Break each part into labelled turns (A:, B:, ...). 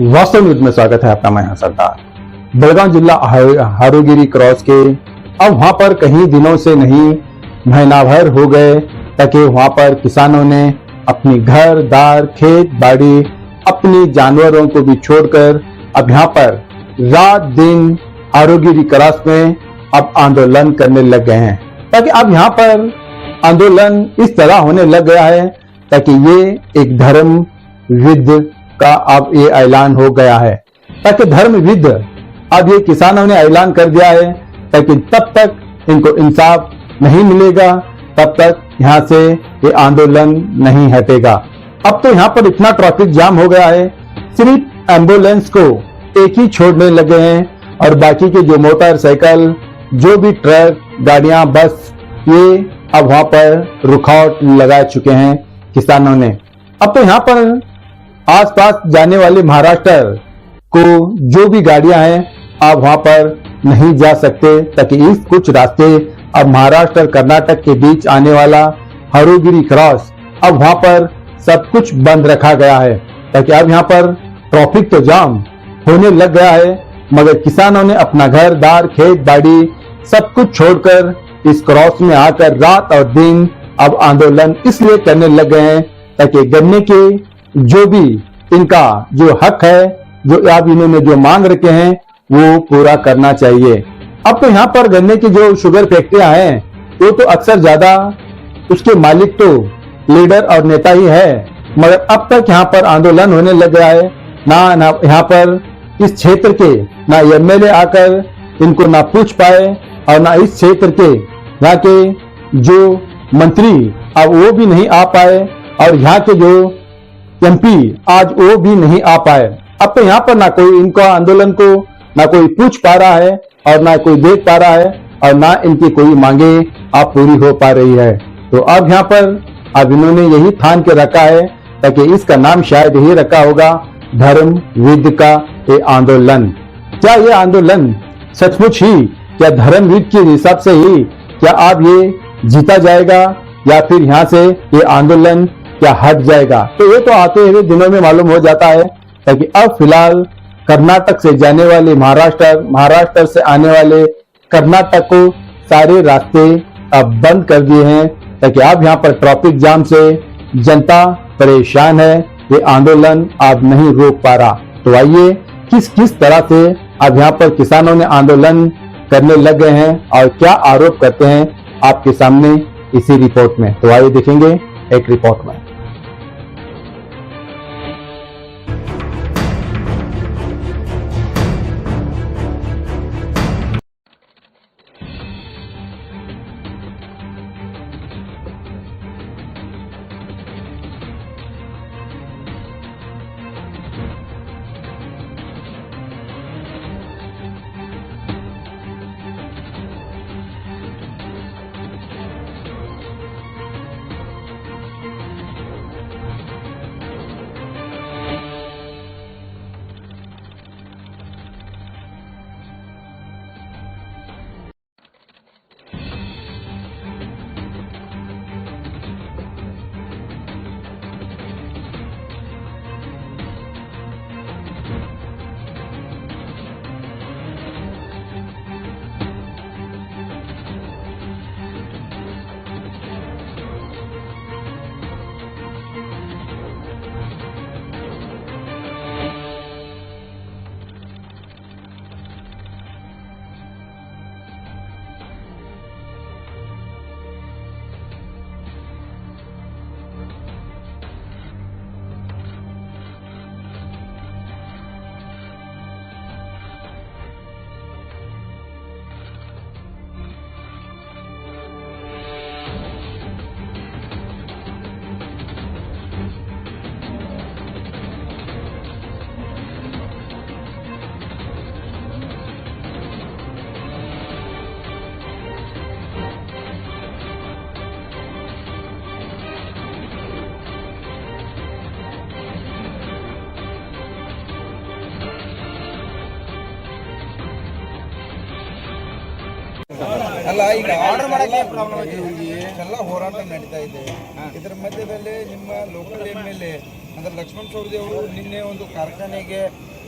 A: वास्तव न्यूज़ में स्वागत है अपना मैं हूँ सरदार। बेलगांव जिला हारोगिरी क्रॉस के, अब वहाँ पर कहीं दिनों से नहीं महीना भर हो गए, ताकि वहाँ पर किसानों ने अपनी घर, दार, खेत, बाड़ी, अपने जानवरों को भी छोड़कर अब यहाँ पर रात दिन आरोगिरी क्रॉस में अब आंदोलन करने लग गए हैं। ताकि अब यहाँ पर आंदोलन इस तरह होने लग गया है, ताकि ये एक धर्म विद का अब ये ऐलान हो गया है। ताकि धर्म विद अब ये किसानों ने ऐलान कर दिया है ताकि तब तक इनको इंसाफ नहीं मिलेगा, तब तक यहाँ से ये आंदोलन नहीं हटेगा। अब तो यहाँ पर इतना ट्रैफ़िक जाम हो गया है, सिर्फ़ एंबुलेंस को एक ही छोड़ने लगे हैं और बाकी के जो मोटरसाइकिल जो भी ट्रक, गाड़ियाँ, बस, ये अब वहाँ पर रुकावट लगा चुके हैं किसानों ने। अब तो यहाँ पर आसपास जाने वाले महाराष्ट्र को जो भी गाड़ियाँ हैं, आप वहाँ पर नहीं जा सकते, ताकि इस कुछ रास्ते अब महाराष्ट्र, कर्नाटक के बीच आने वाला हरोगिरी क्रॉस अब वहाँ पर सब कुछ बंद रखा गया है, ताकि अब यहाँ पर ट्रैफ़िक तो जाम होने लग गया है, मगर किसानों ने अपना घर, दार, खेत, बाड़ी सब कुछ छोड़कर इस क्रॉस में आकर रात और दिन अब आंदोलन इसलिए करने लग गए हैं, ताकि गन्ने के जो भी इनका जो हक है, जो अब इन्होंने जो मांग रखे हैं, वो पूरा करना चाहिए। अब तो यहाँ पर गन्ने की जो शुगर फैक्ट्रियाँ हैं, वो तो अक्सर ज़्यादा उसके मालिक तो लीडर और नेता ही है, मगर अब तक यहाँ पर आंदोलन होने लग गया है। ना ना यहाँ पर इस क्षेत्र के ना एमएलए आकर इनको ना पूछ पाए और ना इस क्षेत्र के यहाँ के जो मंत्री, अब वो भी नहीं आ पाए और यहाँ के जो एमपी आज वो भी नहीं आ पाए। अब तो यहाँ पर ना कोई इनका आंदोलन को, ना कोई पूछ पा रहा है और ना कोई देख पा रहा है और ना इनकी कोई मांगे अब पूरी हो पा रही है। तो अब यहाँ पर अब इन्होंने यही ठान के रखा है ताकि इसका नाम शायद यही रखा होगा, धर्म विद का ये आंदोलन। क्या ये आंदोलन सचमुच ही, क्या धर्म विद के हिसाब से ही, क्या अब ये जीता जाएगा या फिर यहाँ से ये आंदोलन क्या हट जाएगा। तो ये तो आते हुए दिनों में मालूम हो जाता है ताकि अब फ़िलहाल कर्नाटक से जाने वाले, महाराष्ट्र महाराष्ट्र से आने वाले कर्नाटक को सारे रास्ते अब बंद कर दिए हैं। ताकि अब यहाँ पर ट्रैफ़िक जाम से जनता परेशान है, ये आंदोलन अब नहीं रोक पा रहा। तो आइए, किस किस तरह से अब यहाँ पर किसानों ने आंदोलन करने लग गए हैं और क्या आरोप करते हैं आपके सामने इसी रिपोर्ट में। तो आइए देखेंगे एक रिपोर्ट में।
B: ಅಲ್ಲ ಈಗ ಆರ್ಡರ್ ಮಾಡಕ್ಕೆ ಪ್ರಾಬ್ಲಮ್ ಎಲ್ಲ ಹೋರಾಟ ನಡೀತಾ ಇದೆ. ಇದರ ಮಧ್ಯದಲ್ಲಿ ನಿಮ್ಮ ಲೋಕಲ್ ಎಂ ಎಲ್ ಎ ಅಂದ್ರೆ ಲಕ್ಷ್ಮಣ್ ಸವದಿ ಅವರು ನಿನ್ನೆ ಒಂದು ಕಾರ್ಖಾನೆಗೆ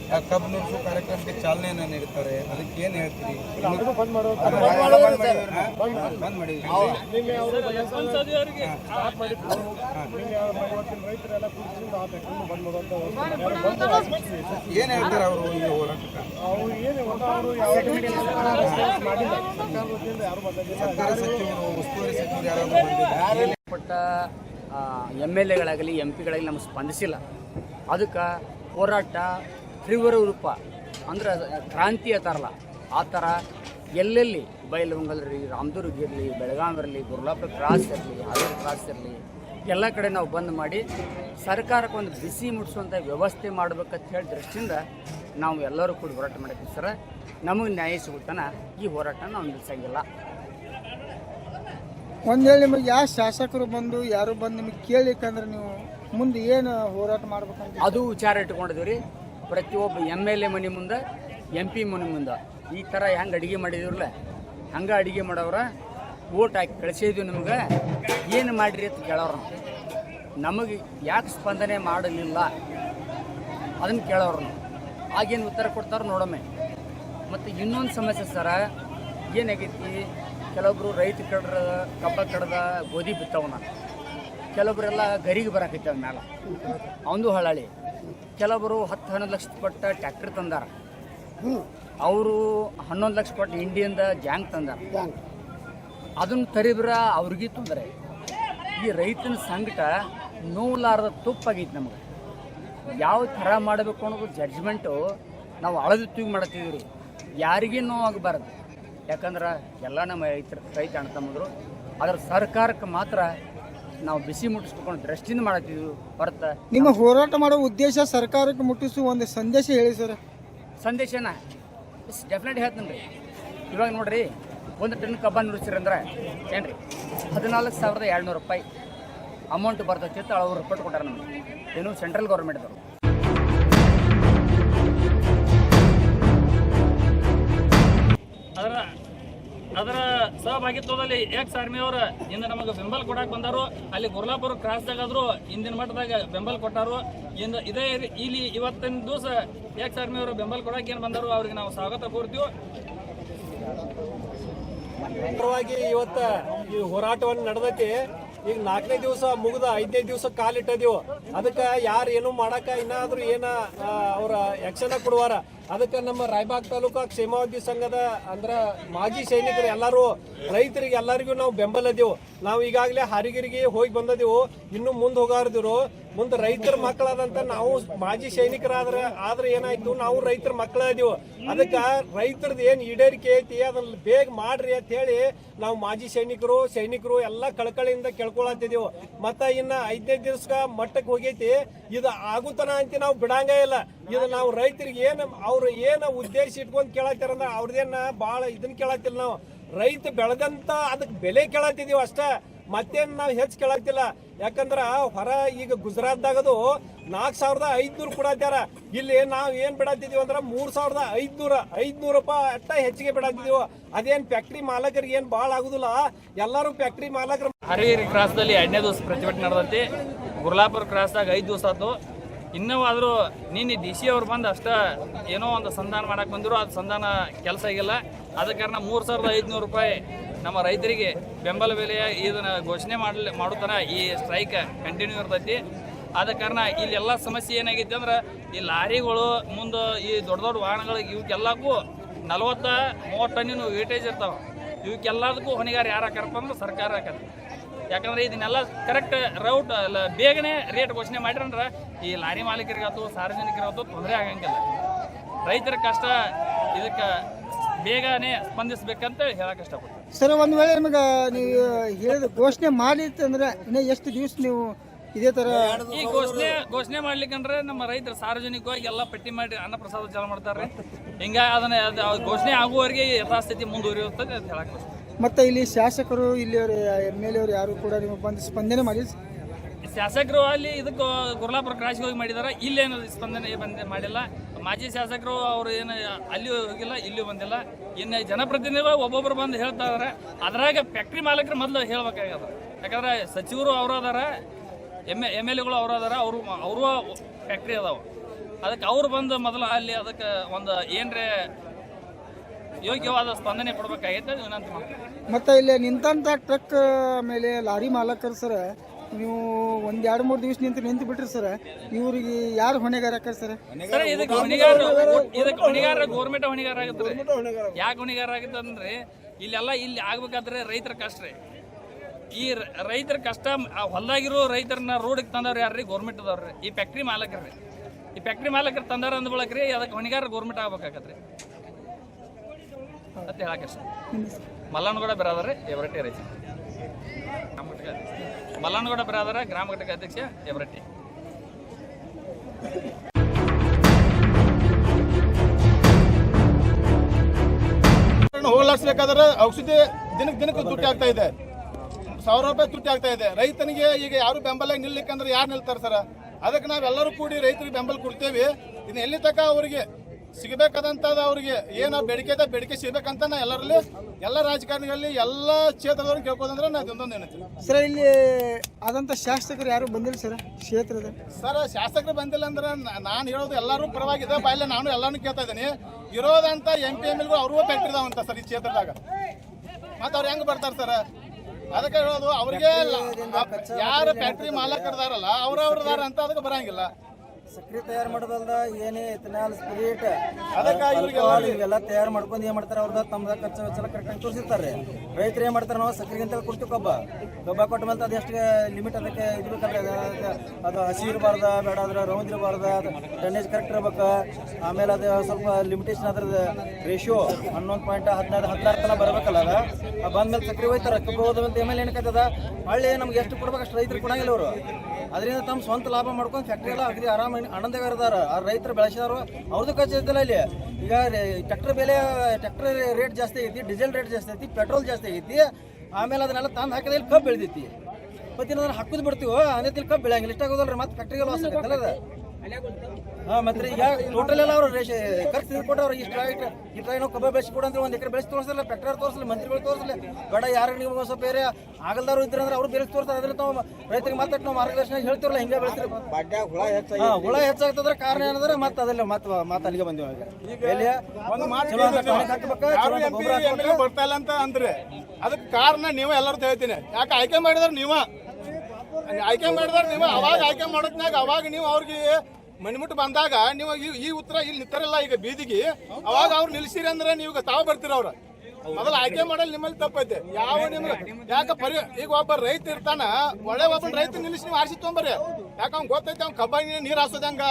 B: ಆ, ಕಬ್ಬು ಕಾರ್ಯಕ್ರಮಕ್ಕೆ ಚಾಲನೆ ನೀಡ್ತಾರೆ. ಅದಕ್ಕೆ ಏನ್ ಹೇಳ್ತೀರಿ? ಬಂದ್ ಮಾಡಿ ಏನ್ ಹೇಳ್ತಾರೆ ಅವರು ಈ ಸರ್ಕಾರ ಸಚಿವರು ಸಚಿವರು
C: ಪಟ್ಟ ಎಂ ಎಲ್ ಎಗಳಾಗಲಿ ಎಂ ಪಿಗಳಾಗಲಿ ನಮ್ಗೆ ಸ್ಪಂದಿಸಿಲ್ಲ. ಅದಕ್ಕೆ ಹೋರಾಟ ತೀವ್ರ ರೂಪ. ಅಂದ್ರೆ ಕ್ರಾಂತಿ ಅಂತಾರಲ್ಲ ಆ ಥರ ಎಲ್ಲೆಲ್ಲಿ ಬೈಲಹೊಂಗಲ್ ರೀ ರಾಮದುರ್ಗ ಇರಲಿ ಬೆಳಗಾವಿ ಇರಲಿ ಗುರುಲಾಪುರ ಕ್ರಾಸ್ ಇರಲಿ ಹಾವೇರಿ ಕ್ರಾಸ್ ಇರಲಿ ಎಲ್ಲ ಕಡೆ ನಾವು ಬಂದ್ ಮಾಡಿ ಸರ್ಕಾರಕ್ಕೆ ಒಂದು ಬಿಸಿ ಮುಟ್ಸುವಂಥ ವ್ಯವಸ್ಥೆ ಮಾಡ್ಬೇಕಂತ ಹೇಳಿ ದೃಷ್ಟಿಯಿಂದ ನಾವು ಎಲ್ಲರೂ ಕೂಡ ಹೋರಾಟ ಮಾಡಿದ್ವಿ ಸರ. ನಮಗೆ ನ್ಯಾಯ ಸಿಗುತ್ತಾನ? ಈ ಹೋರಾಟ ನಾವು ನಿಲ್ಲಿಸಂಗಿಲ್ಲ.
D: ಒಂದೇಳಿ ನಿಮಗೆ ಯಾವ ಶಾಸಕರು ಬಂದು ಯಾರು ಬಂದು ನಿಮಗೆ ಕೇಳಿಕ್ಕಂದ್ರೆ ನೀವು ಮುಂದೆ ಏನು ಹೋರಾಟ ಮಾಡ್ಬೇಕಂತ?
C: ಅದು ವಿಚಾರ ಇಟ್ಕೊಂಡಿದ್ದೀವಿ ರೀ ಪ್ರತಿಯೊಬ್ಬ ಎಂ ಎಲ್ ಎ ಮನೆ ಮುಂದೆ ಎಂ ಪಿ ಮನೆ ಮುಂದೆ ಈ ಥರ ಹೆಂಗೆ ಅಡುಗೆ ಮಾಡಿದಿರಲ್ಲ, ಹಂಗೆ ಅಡುಗೆ ಮಾಡೋರ ಓಟ್ ಹಾಕಿ ಕಳಿಸಿದ್ವಿ ನಿಮ್ಗೆ. ಏನು ಮಾಡಿರಿ ಅಂತ ಕೇಳೋರು ನಮಗೆ ಯಾಕೆ ಸ್ಪಂದನೆ ಮಾಡಲಿಲ್ಲ? ಅದನ್ನು ಕೇಳೋರು ಆಗೇನು ಉತ್ತರ ಕೊಡ್ತಾರೋ ನೋಡೋಮೆ. ಮತ್ತು ಇನ್ನೊಂದು ಸಮಸ್ಯೆ ಸರ, ಏನಾಗೈತಿ? ಕೆಲವೊಬ್ಬರು ರೈತ ಕಡ್ರ, ಕಬ್ಬ ಕಡ್ದ ಗೋಧಿ ಬಿತ್ತವನ. ಕೆಲವೊಬ್ರೆಲ್ಲ ಗರಿಗೆ ಬರಾಕೈತೆ ಮೇಲೆ ಅವನದು ಹಳಾಳಿ ಕೆಲವರು ಹತ್ತು ಹನ್ನೊಂದು ಲಕ್ಷ ಪಟ್ಟ ಟ್ಯಾಕ್ಟ್ರ್ ತಂದಾರ. ಅವರು ಹನ್ನೊಂದು ಲಕ್ಷ ಕೊಟ್ಟು ಇಂಡಿಯಿಂದ ಜಾಂಗ್ ತಂದಾರ. ಅದನ್ನು ತರಿಬ್ರ ಅವ್ರಿಗೆ ತೊಂದರೆ. ಈ ರೈತನ ಸಂಕಟ ನೋವುಲಾರದ ತುಪ್ಪಾಗೈತೆ ನಮಗೆ. ಯಾವ ಥರ ಮಾಡಬೇಕು ಅನ್ನೋದು ಜಡ್ಜ್ಮೆಂಟು ನಾವು ಅಳದು ತೂಗಿ ಮಾಡತ್ತಿದ್ವಿ ಯಾರಿಗೂ ನೋವಾಗಬಾರ್ದು ಯಾಕಂದ್ರೆ ಎಲ್ಲ ನಮ್ಮ ರೈತರು ರೈತ ಅಣ್ಣ ತಮ್ಮದ್ರು. ಅದ್ರ ಸರ್ಕಾರಕ್ಕೆ ಮಾತ್ರ ನಾವು ಬಿಸಿ ಮುಟ್ಟಿಸ್ಕೊಂಡು ದೃಷ್ಟಿಯಿಂದ ಮಾಡ್ತೀವಿ ಹೊರತ
D: ನಿಮ್ಮ ಹೋರಾಟ ಮಾಡೋ ಉದ್ದೇಶ ಸರ್ಕಾರಕ್ಕೆ ಮುಟ್ಟಿಸುವ ಒಂದು ಸಂದೇಶ ಹೇಳಿ ಸರ್.
C: ಸಂದೇಶನ? ಡೆಫಿನೆಟ್ ಹೇಳ್ತೀನಿ ರೀ. ಇವಾಗ ನೋಡ್ರಿ ಒಂದು ಟನ್ ಕಬ್ಬನ್ ನುಡಿಸಿರಂದ್ರೆ ಏನು ರೀ ಹದಿನಾಲ್ಕು ಸಾವಿರದ ಎರಡುನೂರು ರೂಪಾಯಿ ಅಮೌಂಟ್ ಬರ್ತೈತಿ ಅಂತ ಅವ್ರು ರಿಪೋರ್ಟ್ ಕೊಟ್ಟಾರ ನಮಗೆ. ಏನು ಸೆಂಟ್ರಲ್ ಗೌರ್ಮೆಂಟ್ದವರು
E: ಅದರ ಅದರ ಸಹಭಾಗಿತ್ವದಲ್ಲಿ ಎಕ್ಸ್ ಆರ್ಮಿ ಅವರು ಇಂದು ನಮಗೆ ಬೆಂಬಲ ಕೊಡಕ್ಕೆ ಬಂದರು. ಅಲ್ಲಿ ಗುರ್ಲಾಪುರ ಕ್ರಾಸ್ದಾಗಾದ್ರು ಇಂದಿನ ಮಟ್ಟದಾಗ ಬೆಂಬಲ ಕೊಟ್ಟಾರು. ಇಂದು ಇದೇ ಇಲ್ಲಿ ಇವತ್ತಿನ ದಿವಸ ಎಕ್ಸ್ ಆರ್ಮಿ ಅವರು ಬೆಂಬಲ ಕೊಡಕ್ಕೆ ಏನು ಬಂದರು, ಅವ್ರಿಗೆ ನಾವು ಸ್ವಾಗತ ಕೋರ್ತೀವಿ.
F: ಪರವಾಗಿ ಇವತ್ತ ಈ ಹೋರಾಟವನ್ನು ನಡೆದೈತಿ ಈಗ ನಾಲ್ಕನೇ ದಿವಸ ಮುಗಿದ ಐದನೇ ದಿವಸ ಕಾಲಿಟ್ಟದೀವು. ಅದಕ್ಕೆ ಯಾರು ಏನು ಮಾಡಕ ಇನ್ನಾದ್ರೂ ಏನ ಅವರ ಆಕ್ಷನ್ ಕೊಡುವಾರ. ಅದಕ್ಕೆ ನಮ್ಮ ರಾಯಬಾಗ್ ತಾಲೂಕಾ ಕ್ಷೇಮಾವಧಿ ಸಂಘದ ಅಂದ್ರ ಮಾಜಿ ಸೈನಿಕರು ಎಲ್ಲರೂ, ರೈತರಿಗೆ ಎಲ್ಲರಿಗೂ ನಾವು ಬೆಂಬಲದೇವು. ನಾವು ಈಗಾಗಲೇ ಹರಿಗಿರಿಗೆ ಹೋಗಿ ಬಂದದೇವು. ಇನ್ನು ಮುಂದೆ ಹೋಗಾರ್ದಿರು. ಮುಂದೆ ರೈತರ ಮಕ್ಕಳಾದಂತ ನಾವು ಮಾಜಿ ಸೈನಿಕರಾದ್ರೆ, ಆದ್ರೆ ಏನಾಯ್ತು? ನಾವು ರೈತರ ಮಕ್ಕಳಾದೀವು. ಅದಕ್ಕೆ ರೈತರದ್ದು ಏನು ಈಡೇರಿಕೆ ಐತಿ, ಅದನ್ನ ಬೇಗ ಮಾಡ್ರಿ ಅಂತ ಹೇಳಿ ನಾವು ಮಾಜಿ ಸೈನಿಕರು ಸೈನಿಕರು ಎಲ್ಲ ಕಳಕಳಿಯಿಂದ ಕೇಳ್ಕೊಳತ್ತಿದೀವು. ಮತ್ತ ಇನ್ನ ಐದನೇ ದಿವಸ ಮಟ್ಟಕ್ಕೆ ಹೋಗೈತಿ. ಇದು ಆಗುತ್ತನ ಅಂತ ನಾವು ಬಿಡಂಗ ಇಲ್ಲ. ಇದು ನಾವು ರೈತರಿಗೆ ಏನ್ ಅವ್ರು ಏನು ಉದ್ದೇಶ ಇಟ್ಕೊಂಡು ಕೇಳತ್ತಾರಂದ್ರೆ ಅವ್ರದೇನ ಬಾಳ ಇದನ್ನ ಕೇಳತ್ತಿಲ್ಲ ನಾವು. ರೈತ ಬೆಳೆದಂತ ಅದಕ್ಕೆ ಬೆಲೆ ಕೇಳತ್ತಿದೀವಿ ಅಷ್ಟೇ. ಮತ್ತೇನು ನಾವು ಹೆಚ್ಚು ಕೇಳತ್ತಿಲ್ಲ. ಯಾಕಂದ್ರೆ ಹೊರ ಈಗ ಗುಜರಾತ್ದಾಗದು ನಾಲ್ಕು ಸಾವಿರದ ಐದ್ನೂರು ಕೊಡತ್ತಾರ ಇಲ್ಲಿ ನಾವು ಏನು ಬಿಡತ್ತಿದೀವಿ ಅಂದ್ರೆ ಮೂರು ಸಾವಿರದ ಐದ್ನೂರ, ಐದ್ನೂರು ರೂಪಾಯಿ ಅಟ್ಟ ಹೆಚ್ಚಿಗೆ ಬಿಡತ್ತಿದೀವಿ. ಅದೇನ್ ಫ್ಯಾಕ್ಟ್ರಿ ಮಾಲಕರಿಗೆ ಏನು ಭಾಳ ಆಗುದಿಲ್ಲ. ಎಲ್ಲರೂ ಫ್ಯಾಕ್ಟ್ರಿ ಮಾಲಕರು
E: ಹರಿಹರಿ ಕ್ರಾಸ್ದಲ್ಲಿ ಎರಡನೇ ದಿವಸ ಪ್ರತಿಭಟನೆ ನಡೆದಂತೆ. ಗುರ್ಲಾಪುರ ಕ್ರಾಸ್ದಾಗ ಐದು ದಿವಸ ಆಯ್ತು ಇನ್ನೂ ಆದರೂ ನಿನ್ನೆ ಡಿ ಸಿ ಅವ್ರು ಬಂದು ಅಷ್ಟೇ ಏನೋ ಒಂದು ಸಂಧಾನ ಮಾಡಕ್ಕೆ ಬಂದಿರೋ, ಅದು ಸಂಧಾನ ಕೆಲಸ ಆಗಿಲ್ಲ. ಆದ ಕಾರಣ ಮೂರು ಸಾವಿರದ ಐದುನೂರು ರೂಪಾಯಿ ನಮ್ಮ ರೈತರಿಗೆ ಬೆಂಬಲ ಬೆಲೆಯ ಇದನ್ನು ಘೋಷಣೆ ಮಾಡಲಿ ಮಾಡುತ್ತಾರೆ ಈ ಸ್ಟ್ರೈಕ್ ಕಂಟಿನ್ಯೂ ಇರ್ತೈತಿ. ಆದ ಕಾರಣ ಇಲ್ಲಿ ಎಲ್ಲ ಸಮಸ್ಯೆ ಏನಾಗೈತಿ ಅಂದ್ರೆ ಈ ಲಾರಿಗಳು ಮುಂದೆ ಈ ದೊಡ್ಡ ದೊಡ್ಡ ವಾಹನಗಳಿಗೆ ಇವಕ್ಕೆಲ್ಲಕ್ಕೂ ನಲವತ್ತ ಮೂವತ್ತು ಟನ್ನಿನ ವೇಟೇಜ್ ಇರ್ತಾವೆ. ಇವಕ್ಕೆಲ್ಲದಕ್ಕೂ ಹೊಣೆಗಾರ ಯಾರು ಹಾಕಾರಪ್ಪ ಅಂದ್ರೆ ಸರ್ಕಾರ ಹಾಕತ್ತೆ ಯಾಕಂದ್ರೆ ಇದನ್ನೆಲ್ಲ ಕರೆಕ್ಟ್ ರೌಟ್ ಬೇಗನೆ ರೇಟ್ ಘೋಷಣೆ ಮಾಡಿರಂದ್ರೆ ಈ ಲಾರಿ ಮಾಲೀಕರಿಗಾತು ಸಾರ್ವಜನಿಕರಿಗಾತು ತೊಂದರೆ ಆಗಂಗಿಲ್ಲ. ರೈತರ ಕಷ್ಟ ಇದಕ್ಕೆ ಬೇಗನೆ ಸ್ಪಂದಿಸ್ಬೇಕಂತ ಹೇಳಕ್ ಇಷ್ಟಪಡ್ತೀನಿ.
D: ಸರ್ ಒಂದು ವೇಳೆ ನಿಮಗೆ ನೀವು ಹೇಳಿದ ಘೋಷಣೆ ಮಾಡಿತ್ತಂದ್ರೆ ಇನ್ನ ಎಷ್ಟು ದಿವಸ ನೀವು ಇದೇ ತರ
E: ಈ ಘೋಷಣೆ ಘೋಷಣೆ ಮಾಡ್ಲಿಕ್ಕಂದ್ರೆ ನಮ್ಮ ರೈತರು ಸಾರ್ವಜನಿಕವಾಗಿ ಎಲ್ಲ ಪಟ್ಟಿ ಮಾಡಿ ಅನ್ನ ಪ್ರಸಾದ ಚಾಲು ಮಾಡ್ತಾರೆ ಹಿಂಗ ಅದನ್ನ ಅದು ಘೋಷಣೆ ಆಗುವವರೆಗೆ ಯಥಾಸ್ಥಿತಿ ಮುಂದುವರಿಯುತ್ತದೆ ಅಂತ ಹೇಳಕ್.
D: ಮತ್ತೆ ಇಲ್ಲಿ ಶಾಸಕರು, ಇಲ್ಲಿ ಎಂ ಎಲ್ ಎವರು ಯಾರು ಕೂಡ ನಿಮಗೆ ಬಂದು ಸ್ಪಂದನೆ ಮಾಡಿ.
E: ಶಾಸಕರು ಅಲ್ಲಿ ಇದಕ್ಕೆ ಗುರ್ಲಾಪುರ ಕ್ರಾಸ್ಗೆ ಹೋಗಿ ಮಾಡಿದಾರೆ. ಇಲ್ಲೇನು ಸ್ಪಂದನೆ ಬಂದ ಮಾಡಿಲ್ಲ. ಮಾಜಿ ಶಾಸಕರು ಅವರು ಏನು ಅಲ್ಲಿ ಹೋಗಿಲ್ಲ ಇಲ್ಲಿ ಬಂದಿಲ್ಲ. ಇನ್ನು ಜನಪ್ರತಿನಿಧಿಗಳು ಒಬ್ಬೊಬ್ರು ಬಂದು ಹೇಳ್ತಾ ಇದಾರೆ. ಅದ್ರಾಗ ಫ್ಯಾಕ್ಟ್ರಿ ಮಾಲೀಕರು ಮೊದಲು ಹೇಳ್ಬೇಕಾಗ್ಯದ. ಯಾಕಂದ್ರೆ ಸಚಿವರು ಅವರು ಅದಾರ, ಎಂ ಎಂ ಎಲ್ ಎಗಳು ಅವರು ಅದಾರ, ಅವರು ಅವರು ಫ್ಯಾಕ್ಟ್ರಿ ಅದಾವ. ಅದಕ್ಕೆ ಅವ್ರು ಬಂದು ಮೊದಲು ಅಲ್ಲಿ ಅದಕ್ಕೆ ಒಂದು ಏನರೇ ಯೋಗ್ಯವಾದ ಸ್ಪಂದನೆ ಕೊಡ್ಬೇಕಾಗೈತೆ ಅದು ವಿನಂತಿ ಮಾಡ್ತೀನಿ.
D: ಮತ್ತೆ ಇಲ್ಲಿ ನಿಂತಂತ ಟ್ರಕ್ ಮೇಲೆ ಲಾರಿ ಮಾಲಕರು ಸರ್ ನೀವು ಒಂದ್ ಎರಡು ಮೂರು ದಿವಸ ನಿಂತು ನಿಂತು ಬಿಟ್ರಿ ಸರ್ ಇವ್ರಿಗೆ ಯಾರು ಹೊಣೆಗಾರ ಹಾಕರ್ ಸರ್?
E: ಸರ್ ಇದಕ್ಕೆ ಹೊಣೆಗಾರ ಇದಕ್ಕೆ ಹೊಣೆಗಾರ ಗೋರ್ಮೆಂಟ್ ಹೊಣೆಗಾರ ಆಗುತ್ತೆ ಯಾಕೆ ಹೊಣೆಗಾರ ಆಗುತ್ತೆ ಅಂದ್ರೆ ಇಲ್ಲೆಲ್ಲ ಇಲ್ಲಿ ಆಗ್ಬೇಕಾದ್ರೆ ರೈತರ ಕಷ್ಟ ರೀ. ಈ ರೈತರ ಕಷ್ಟ ಆ ಹೊಲ್ದಾಗಿರೋ ರೈತರನ್ನ ರೋಡಿಗೆ ತಂದವ್ರು ಯಾರ್ರಿ ಗೋರ್ಮೆಂಟ್ ಅದಾವ್ರಿ ಈ ಫ್ಯಾಕ್ಟ್ರಿ ಮಾಲಕರು ಈ ಫ್ಯಾಕ್ಟ್ರಿ ಮಾಲಕರು ತಂದಾರ ಅಂದ್ಬಳಕ್ರಿ ಬಳಕ ಅದಕ್ಕೆ ಹೊಣೆಗಾರ ಗೌರ್ಮೆಂಟ್ ಆಗ್ಬೇಕಾಗತ್ತೆ ಅಂತ ಹೇಳಕ್ಕೆ ಇಷ್ಟ ಮಲ್ಲನಗೌಡ ಬಿರಾದರ್ ಎವರಟ್ಟಿ ರೈತ. ಗ್ರಾಮ ಘಟಕ ಅಧ್ಯಕ್ಷ ಮಲ್ಲನಗೌಡ ಬಿರಾದರ ಗ್ರಾಮ ಘಟಕ ಅಧ್ಯಕ್ಷ ಎವರಟ್ಟಿ
G: ಹೋಗ್ಲಾಡ್ಸ್ಬೇಕಾದ್ರೆ ಔಷಧಿ ದಿನಕ್ಕೆ ದಿನಕ್ಕೆ ತುಟ್ಟಿ ಆಗ್ತಾ ಇದೆ. ಸಾವಿರ ರೂಪಾಯಿ ತುಟ್ಟಿ ಆಗ್ತಾ ಇದೆ. ರೈತನಿಗೆ ಈಗ ಯಾರು ಬೆಂಬಲ ನಿಲ್ಲಿಕ್ಕಂದ್ರೆ ಯಾರು ನಿಲ್ತಾರೆ ಸರ್? ಅದಕ್ಕೆ ನಾವೆಲ್ಲರೂ ಕೂಡಿ ರೈತರಿಗೆ ಬೆಂಬಲ ಕೊಡ್ತೇವೆ. ಇನ್ನು ಎಲ್ಲಿ ತನಕ ಅವರಿಗೆ ಸಿಗಬೇಕಾದಂಥದ್ದು ಅವ್ರಿಗೆ. ಏನು ಬೇಡಿಕೆ ಇದೆ ಬೇಡಿಕೆ ಸಿಗಬೇಕಂತ ನಾ ಎಲ್ಲರಲ್ಲಿ ಎಲ್ಲ ರಾಜಕಾರಣಿಗಳಲ್ಲಿ ಎಲ್ಲ ಕ್ಷೇತ್ರದವ್ರಿಗೆ ಕೇಳ್ಕೋದಂದ್ರೆ ನಾ ಇದೊಂದೊಂದು ಹೇಳ್ತೀನಿ.
D: ಸರ್ ಇಲ್ಲಿ ಆದಂತ ಶಾಸಕರು ಯಾರು ಬಂದಿಲ್ಲ ಸರ್ ಕ್ಷೇತ್ರದ
G: ಸರ್ ಶಾಸಕರು ಬಂದಿಲ್ಲ ಅಂದ್ರೆ ನಾನು ಹೇಳೋದು ಎಲ್ಲರೂ ಪರವಾಗಿದೆ ಬಾಯಲ್ಲ ನಾನು ಎಲ್ಲಾನು ಕೇಳ್ತಾ ಇದ್ದೀನಿ. ಇರೋದಂತ ಎಂ ಪಿ ಎಂ ಅವ್ರಿಗೂ ಫ್ಯಾಕ್ಟ್ರಿ ಇದಾವಂತ ಸರ್ ಈ ಕ್ಷೇತ್ರದಾಗ. ಮತ್ತೆ ಅವ್ರು ಹೆಂಗ್ ಬರ್ತಾರೆ ಸರ್? ಅದಕ್ಕೆ ಹೇಳೋದು ಅವ್ರಿಗೆ ಯಾರು ಫ್ಯಾಕ್ಟ್ರಿ ಮಾಲಕರದಾರಲ್ಲ ಅವ್ರ ಅವ್ರದಾರ ಅಂತ ಅದಕ್ಕೆ ಬರಂಗಿಲ್ಲ.
B: ಸಕ್ರೆ ತಯಾರು ಮಾಡೋದಲ್ದ ಏನೇ ಎಥನಾಲ್ ಸ್ಪಿರಿಟ್ ಇವೆಲ್ಲ ತಯಾರು ಮಾಡ್ಕೊಂಡು ಏನ್ ಮಾಡ್ತಾರೆ ಅವ್ರದ ತಮ್ಮದ ಖರ್ಚು ವೆಚ್ಚ ಕರೆಕ್ಟಾಗಿ ತೋರಿಸಿರ್ತಾರೆ. ರೈತರು ಏನ್ ಮಾಡ್ತಾರೆ ನಾವು ಸಕ್ಕರೆಗಿಂತ ಕೊಡ್ತೀವಿ ಕಬ್ಬ ಕಬ್ಬ ಕೊಟ್ಟ ಮೇಲೆ ಅದು ಎಷ್ಟು ಲಿಮಿಟ್ ಅದಕ್ಕೆ ಇದು ಬೇಕಲ್ರಿ ಅದು- ಹಸಿ ಇರಬಾರ್ದ ಬೇಡ ಅದ್ರ ರೌಂಡ್ ಇರಬಾರ್ದ ಟನ್ನೇಜ್ ಕರೆಕ್ಟ್ ಇರ್ಬೇಕು. ಆಮೇಲೆ ಅದು ಸ್ವಲ್ಪ ಲಿಮಿಟೇಷನ್ ಅದ್ರದ್ದು ರೇಷಿಯೋ ಹನ್ನೊಂದು ಪಾಯಿಂಟ್ ಹದಿನೈದು ಹದಿನಾರು ತನಕ ಬರಬೇಕಲ್ಲ ಅದ. ಬಂದ್ಮೇಲೆ ಸಕ್ಕರೆ ಹೋಯ್ತಾರೆ ಕಬ್ಬು ಹೋದ ಮೇಲೆ ಆಮೇಲೆ ಏನಕ್ಕದ ಹಳ್ಳಿ ನಮ್ಗೆ ಎಷ್ಟು ಕೊಡ್ಬೇಕು ಅಷ್ಟು ರೈತರು ಕೊಡಂಗಿಲ್ಲ ಅವರು. ಅದರಿಂದ ತಮ್ಮ ಸ್ವಂತ ಲಾಭ ಮಾಡ್ಕೊಂಡು ಫ್ಯಾಕ್ಟ್ರಿ ಎಲ್ಲ ಅಗದಿ ಆರಾಮ ಆನಂದಗಾರ ಇರ್ತಾರ ಆ ರೈತರು ಬೆಳೆಸಿದಾರ ಅವ್ರದ್ದು ಖರ್ಚು ಇದ್ದಿಲ್ಲ ಇಲ್ಲಿ. ಈಗ ಟ್ರ್ಯಾಕ್ಟರ್ ಬೆಲೆ ಟ್ರ್ಯಾಕ್ಟರ್ ರೇಟ್ ಜಾಸ್ತಿ ಐತಿ ಡೀಸೆಲ್ ರೇಟ್ ಜಾಸ್ತಿ ಐತಿ ಪೆಟ್ರೋಲ್ ಜಾಸ್ತಿ ಐತಿ. ಆಮೇಲೆ ಅದನ್ನೆಲ್ಲ ತಂದು ಹಾಕಿದ ಇಲ್ಲಿ ಕಬ್ಬು ಬೆಳೆದೈತಿ. ಮತ್ತೆ ಅದನ್ನ ಹಾಕುದು ಬಿಡ್ತೀವೋ ತಿಳಿ ಕಬ್ಬು ಬೆಳೆಯಂಗಿಲ್ಲ. ಇಷ್ಟ ಆಗೋದಲ್ರಿ ಮತ್ತೆ ಫ್ಯಾಕ್ಟ್ರಿಗೆ ಲಾಸ್ ಆಗತ್ತಲ್ಲ ಅದು. ಹಾ ಮತ್ತೆ ಈಗ ಟೋಟಲ್ ಎಲ್ಲ ಅವರು ಖರ್ಚು ತಿಳ್ಕೊಟ್ಟು ಅವ್ರು ಇಷ್ಟ ಇಷ್ಟ ಏನೋ ಕಬ್ಬ ಬೆಳೆಸಿ ಕೊಡು ಅಂದ್ರೆ ಒಂದು ಎಕರೆ ಬೆಳೆಸಿ ತೋರಿಸಲ್ಲ ಪೆಟ್ರೋಲ್ ತೋರಿಸಲಿ ಮಂತ್ರಿಗಳು ತೋರಿಸಲಿ ಬೇಡ ಯಾರು ನೀವು ಸ್ವಲ್ಪ ಬೇರೆ ಆಗಲ್ದಾರು ಇದ್ರೆ ಅಂದ್ರೆ ಅವ್ರು ಬೇರೆ ತೋರಿಸ್ತಾರೆ ಅದ್ರ ತಾವು ರೈತರಿಗೆ ಮಾತಾಡಿ ನಾವು ಮಾರ್ಗದರ್ಶನ ಹೇಳ್ತಿರಲ್ಲ ಹಿಂಗೆ ಬೆಳೆಸ್ರಿ. ಹುಳ ಹೆಚ್ಚಾಗಿ ಹುಳ ಹೆಚ್ಚಾಗ್ತದ್ರೆ ಕಾರಣ ಏನಂದ್ರೆ ಮತ್ತೆ ಅದಲ್ಲ ಮತ್ತೆ ಮಾತು ಅಲ್ಲಿಗೆ ಬಂದಿವ ಈಗ
G: ಬರ್ತಾ ಇಲ್ಲ ಅಂತ ಅಂದ್ರೆ ಅದಕ್ಕೆ ಕಾರಣ ನೀವು ಎಲ್ಲರೂ ಹೇಳ್ತೀನಿ. ಯಾಕೆ ಆಯ್ಕೆ ಮಾಡಿದ್ರೆ ನೀವ? ಆಯ್ಕೆ ಮಾಡಿದ್ರೆ ನೀವು ಅವಾಗ ಆಯ್ಕೆ ಮಾಡೋದ್ನಾಗ ಅವಾಗ ನೀವು ಅವ್ರಿಗೆ ಮಣಿಮುಟ್ಟು ಬಂದಾಗ ನೀವು ಈ- ಉತ್ತರ ಇಲ್ಲಿ ನಿಂತಾರಲ್ಲ ಈಗ ಬೀದಿಗೆ. ಅವಾಗ ಅವ್ರು ನಿಲ್ಸಿರಿ ಅಂದ್ರೆ ನೀವು ತಾವು ಬರ್ತೀರ ಅವ್ರ. ಮೊದಲು ಆಯ್ಕೆ ಮಾಡಲ್ ನಿಮ್ಮಲ್ಲಿ ತಪ್ಪೈತೆ. ಯಾವ ನಿಮ್ ಯಾಕ ಪರಿ ಈಗ ಒಬ್ಬ ರೈತ ಇರ್ತಾನ, ಒಳ್ಳೆ ಒಬ್ಬ ರೈತ ನಿಲ್ಲಿಸಿ ನೀವು ಆರಿಸಿ ತೊಂಬರ್ರಿ ಯಾಕ ಅವ್ನ್ ಗೊತ್ತೈತೆ, ಅವ್ನ್ ಕಬ್ಬಾಗಿ ನೀರ್ ಹಾಸೋದಂಗ